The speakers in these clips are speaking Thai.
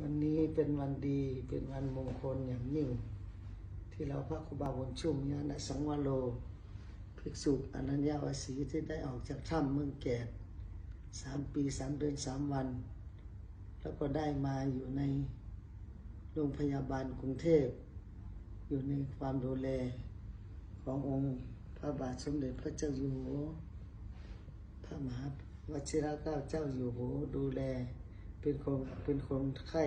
วันนี้เป็นวันดีเป็นวันมงคลอย่างยิ่ง ที่เราพระครูบาบุญชุ่มญาณสังวโรภิกษุอนัญญาวสีที่ได้ออกจากถ้ำเมืองแกดสามปีสามเดือนสามวัน แล้วก็ได้มาอยู่ในโรงพยาบาลกรุงเทพ อยู่ในความดูแลขององค์พระบาทสมเด็จพระเจ้าอยู่หัวพระมหาวชิระเกล้าเจ้าอยู่หัวดูแล เป็นคนเป็นคนไข้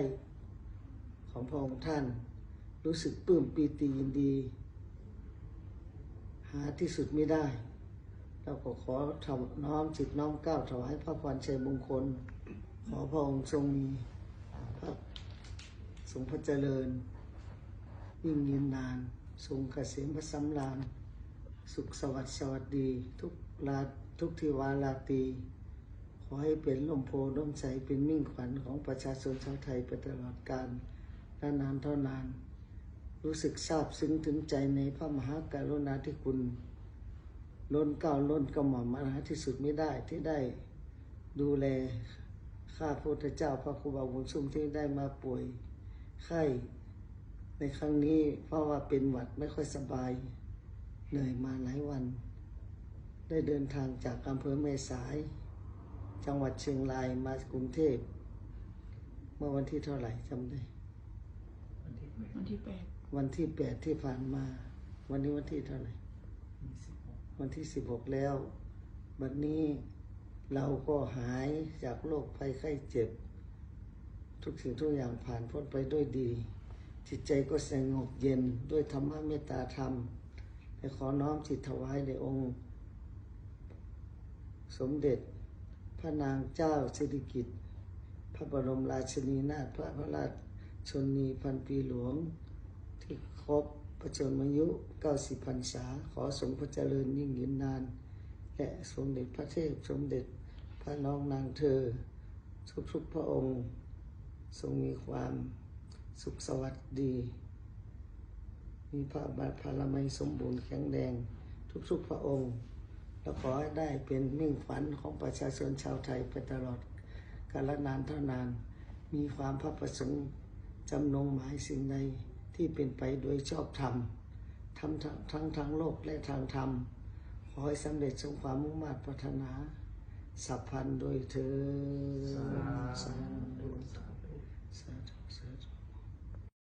ของพระองค์ท่าน รู้สึกปลื้มปีติยินดี หาที่สุดไม่ได้ เราก็ขอถวน้อมจิตน้อมก้าวถวายพระพรชัยมงคล ขอพระองค์ทรงมีพระทรงพระเจริญยิ่งยืนนาน ทรงเกษมพระสำราญ สุขสวัสดิ์สวัสดี ทุกลาทุกทิวาลาตี ขอให้เป็นลมโพล่มใสเป็นมิ่งขวัญของประชาชนชาวไทยไปตลอดกาลนานเท่านาน รู้สึกซาบซึ้งถึงใจในพระมหากรุณาธิคุณ ล้นเก้าล้นกระหม่อมมาหาที่สุดไม่ได้ที่ได้ดูแลข้าพระพุทธเจ้าพระครูบาบุญชุมที่ได้มาป่วยไข้ในครั้งนี้เพราะว่าเป็นหวัดไม่ค่อยสบาย เหนื่อยมาหลายวัน ได้เดินทางจากอำเภอแม่สาย จังหวัดเชียงรายมากรุงเทพ เมื่อวันที่เท่าไหร่จำได้ วันที่แปดวันที่แปดที่ผ่านมา วันนี้วันที่เท่าไหร่ วันที่สิบหกแล้วบัดนี้เราก็หายจากโรคภัยไข้เจ็บ ทุกสิ่งทุกอย่างผ่านพ้นไปด้วยดี จิตใจก็สงบเย็นด้วยธรรมะเมตตาธรรมและขอน้อมจิตถวายในองค์ สมเด็จ พระนางเจ้าสิริกิติ์พระบรมราชินีนาถพระพระราชชนีพันปีหลวง ที่ครบประชนมายุ 90พรรษา ขอสมพระเจริญยิ่งยืนนาน และสมเด็จพระเทพสมเด็จพระน้องนางเธอ ทุกๆพระองค์ ทรงมีความสุขสวัสดี มีพระบาทพระละไมยสมบูรณ์แข็งแรงทุกๆพระองค์ และขอให้ได้เป็นมิ่งขวัญของประชาชนชาวไทยไปตลอดกาลนานเท่านาน มีความพระประสงค์จำนงหมายสิ่งใดที่เป็นไปโดยชอบธรรมทำทั้งทางโลกและทางธรรม ขอให้สำเร็จสมความมุ่งมา่ปรารถนา สัพพันธ์โดยเธอญสาธุสาธุ